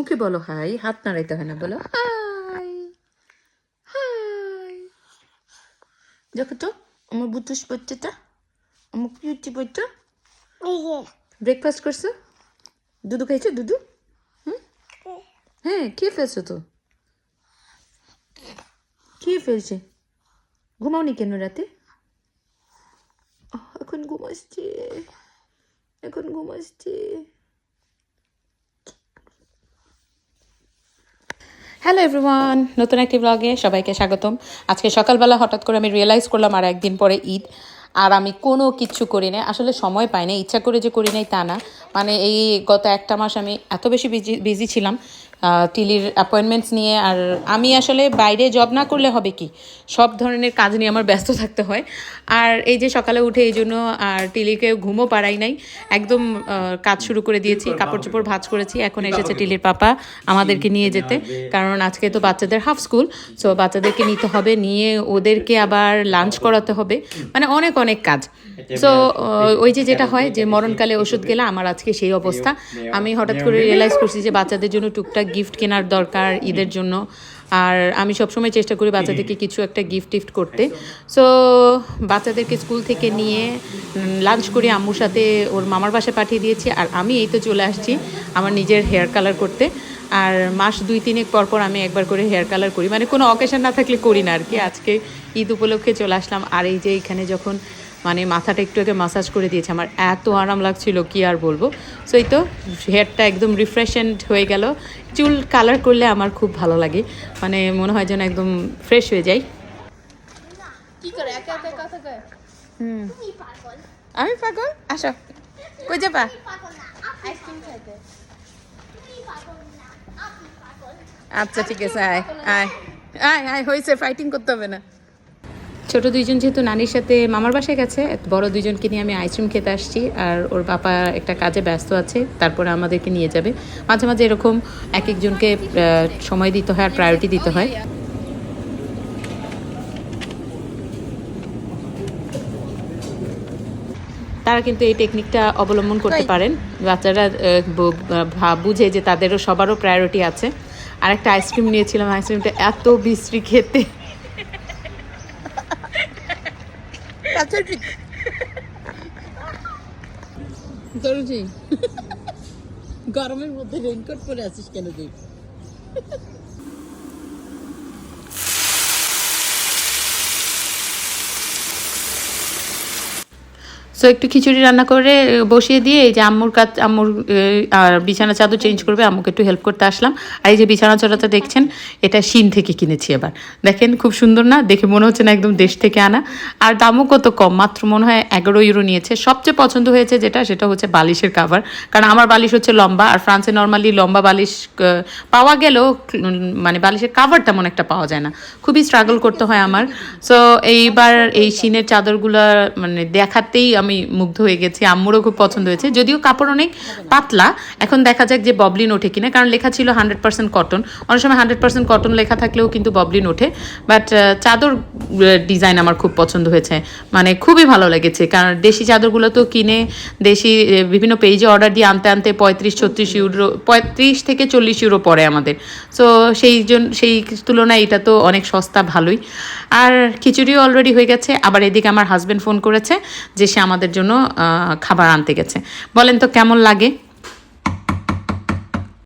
মুখে বলো হাই হাত নাড়াইতে হয় না বলো হাই হাই। দেখো তো আমার বুটুস বাচ্চাটা আমার কিউটি বাচ্চা ব্রেকফাস্ট করছ? দুধু খাইছো দুধু? হুম? হ্যাঁ খেয়ে ফেলছো তো? খেয়ে ফেলছে? ঘুমাওনি কেন রাতে? এখন ঘুমাচ্ছে এখন ঘুমাচ্ছে হ্যালো এভরিওয়ান নতুন একটি ব্লগে সবাইকে স্বাগতম। আজকে সকালবেলা হঠাৎ করে আমি রিয়েলাইজ করলাম আর একদিন পরে ঈদ। আর আমি কোনো কিচ্ছু করি না আসলে সময় পাই না ইচ্ছা করে যে করি নাই তা না। মানে এই গত একটা মাস আমি এত বেশি বিজি বিজি ছিলাম টিলির অ্যাপয়েন্টমেন্টস নিয়ে আর আমি আসলে বাইরে জব না করলে হবে কি? সব ধরনের কাজ নিয়ে আমার ব্যস্ত থাকতে হয়। আর এই যে সকালে উঠে এই জন্য আর টিলিকে ঘুমও পারাই নাই। একদম কাজ শুরু করে দিয়েছি কাপড় চোপড় ভাজ করেছি এখন এসেছে টিলির পাপা আমাদেরকে নিয়ে যেতে। কারণ আজকে তো বাচ্চাদের হাফ স্কুল সো বাচ্চাদেরকে নিতে হবে নিয়ে ওদেরকে আবার লাঞ্চ করাতে হবে। মানে অনেক অনেক কাজ। সো ওই যে যেটা হয় যে মরণকালে ওষুধ গেলে আমার আজকে সেই অবস্থা। আমি হঠাৎ করে রিয়েলাইজ করছি যে বাচ্চাদের জন্য টুকটাক গিফট কেনার দরকার ঈদের জন্য। আর আমি সবসময় চেষ্টা করি বাচ্চাদেরকে কিছু একটা গিফট টিফট করতে। সো বাচ্চাদেরকে স্কুল থেকে নিয়ে লাঞ্চ করে আম্মুর সাথে ওর মামার বাসায় পাঠিয়ে দিয়েছি। আর আমি এই তো চলে আসছি আমার নিজের হেয়ার কালার করতে। আর মাস দুই তিনেক পর পর আমি একবার করে হেয়ার কালার করি। মানে কোনো অকেশন না থাকলে করি না আর কি। আজকে ঈদ উপলক্ষে চলে আসলাম। আর এই যে এখানে যখন মানে মাথাটা একটু আগে মাসাজ করে দিয়েছে। আমার এত আরাম লাগছিল কি আর বলব? সো এই তো হেয়ারটা একদম রিফ্রেশেন্ট হয়ে গেল। চুল কালার করলে আমার খুব ভালো লাগে। মানে মনে হয় যেন একদম ফ্রেশ হয়ে যায় কি করে? একা একা কথা কয়? হুম। আমি পাগল? আসো। কই যাবা? আইসক্রিম খাইতে আচ্ছা ঠিক আছে আয় আয়। আয় আয় হয়েছে ফাইটিং করতে হবে না। ছোট দুইজন যেহেতু নানির সাথে মামার বাসায় গেছে বড় দুইজনকে নিয়ে আমি আইসক্রিম খেতে আসছি আর ওর বাবা একটা কাজে ব্যস্ত আছে তারপরে আমাদেরকে নিয়ে যাবে। মাঝে মাঝে এরকম এক একজনকে সময় দিতে হয় আর প্রায়োরিটি দিতে হয়। তারা কিন্তু এই টেকনিকটা অবলম্বন করতে পারেন। বাচ্চারা বুঝে যে তাদেরও সবারও প্রায়োরিটি আছে। আর একটা আইসক্রিম নিয়েছিলাম আইসক্রিমটা এত বিশ্রী খেতে। দরজি গরমের মধ্যে রেইনকোট পরে আছিস কেন তুই? সো একটু খিচুড়ি রান্না করে বসিয়ে দিয়ে এই যে আম্মুর কাজ, আম্মুর আর বিছানা চাদর চেঞ্জ করবে, আম্মুকে একটু হেল্প করতে আসলাম। আর এই যে বিছানা চাদরটা দেখছেন, এটা শিন থেকে কিনেছি এবার। দেখেন, খুব সুন্দর না? দেখে মনে হচ্ছে না একদম দেশ থেকে আনা। আর দামও কত কম? মাত্র মনে হয় এগারো ইউরো নিয়েছে। সবচেয়ে পছন্দ হয়েছে যেটা, সেটা হচ্ছে বালিশের কাভার কারণ আমার বালিশ হচ্ছে লম্বা, আর ফ্রান্সে নর্মালি লম্বা বালিশ পাওয়া গেলেও মানে বালিশের কাভার তেমন একটা পাওয়া যায় না। খুবই স্ট্রাগল করতে হয় আমার। সো এইবার এই শিনের চাদরগুলো মানে দেখাতেই আমি মুগ্ধ হয়ে গেছি, আম্মুরও খুব পছন্দ হয়েছে। যদিও কাপড় অনেক পাতলা, এখন দেখা যাক যে ববলিন ওঠে কিনা, কারণ লেখা ছিল হান্ড্রেড পার্সেন্ট কটন অনেক সময় হান্ড্রেড পার্সেন্ট কটন লেখা থাকলেও কিন্তু ববলিন ওঠে। বাট চাদর ডিজাইন আমার খুব পছন্দ হয়েছে। মানে খুবই ভালো লেগেছে, কারণ দেশি চাদরগুলো তো কিনে দেশি বিভিন্ন পেজে অর্ডার দিয়ে আনতে আনতে পঁয়ত্রিশ, ছত্রিশ ইউরো, পঁয়ত্রিশ থেকে চল্লিশ ইউরো পড়ে আমাদের। সো সেই জন, সেই তুলনায় এটা তো অনেক সস্তা, ভালোই। আর খিচুড়িও অলরেডি হয়ে গেছে। আবার এদিকে আমার হাজব্যান্ড ফোন করেছে যে সে আমাদের জন্য আহ, খাবার আনতে গেছে। বলেন তো কেমন লাগে?